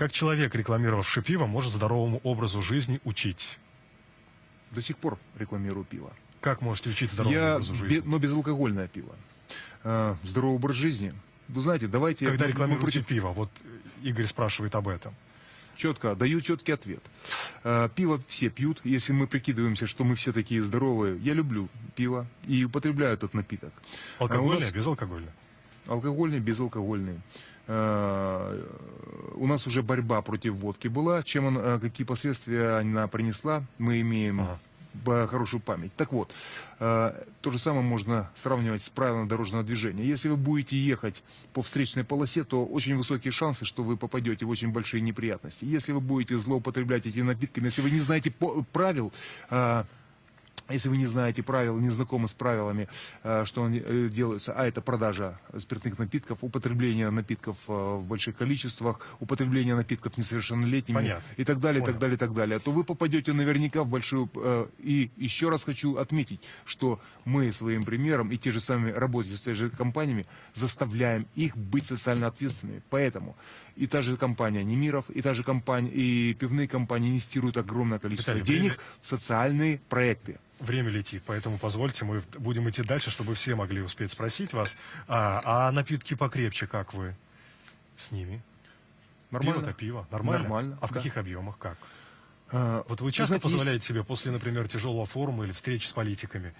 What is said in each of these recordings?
Как человек, рекламировавший пиво, может здоровому образу жизни учить? До сих пор рекламирую пиво. Как можете учить здоровому Я, образу бе- жизни? но безалкогольное пиво. Э, здоровый образ жизни. Вы знаете, давайте... Когда рекламируете против- пиво, вот э, Игорь спрашивает об этом. Четко, даю четкий ответ. Э, Пиво все пьют. Если мы прикидываемся, что мы все такие здоровые, я люблю пиво и употребляю этот напиток. А Алкогольное, нас безалкогольное? Алкогольный, безалкогольный. Э, У нас уже борьба против водки была. Чем он, э, какие последствия она принесла, мы имеем Ага. хорошую память. Так вот, э, то же самое можно сравнивать с правилами дорожного движения. Если вы будете ехать по встречной полосе, то очень высокие шансы, что вы попадете в очень большие неприятности. Если вы будете злоупотреблять этими напитками, если вы не знаете правил, если вы не знаете правил, не знакомы с правилами, э, что они э, делаются, а это продажа спиртных напитков, употребление напитков э, в больших количествах, употребление напитков несовершеннолетними Понятно. и так далее, и Понял. так далее, и так далее, то вы попадете наверняка в большую... И еще раз хочу отметить, что мы своим примером и те же самые работающие с той же компаниями заставляем их быть социально ответственными. Поэтому и та же компания Немиров, и та же компания, и пивные компании инвестируют огромное количество Виталий, денег время- в социальные проекты. Время летит, поэтому позвольте, мы будем идти дальше, чтобы все могли успеть спросить вас. А, а напитки покрепче, как вы с ними? Нормально. Пиво-то пиво. Нормально? Нормально, А в да. каких объемах? Как? А, Вот вы часто знаете, есть- позволяете себе после, например, тяжелого форума или встречи с политиками?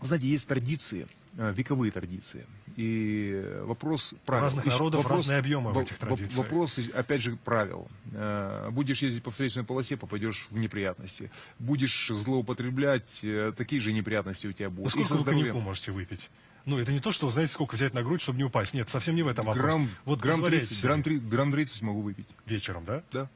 Вы знаете, есть традиции, вековые традиции. И вопрос правил. разных народов разные объемы в этих традициях. Вопрос, опять же, правил. Э, Будешь ездить по встречной полосе, попадешь в неприятности. Будешь злоупотреблять, э, такие же неприятности у тебя будут. Ну, И сколько вы коньяку можете выпить? Ну, это не то, что, знаете, сколько взять на грудь, чтобы не упасть. Нет, совсем не в этом вопрос. Грамм, вот грамм позволяете 30, себе грамм, три- грамм 30 могу выпить. вечером, да? Да.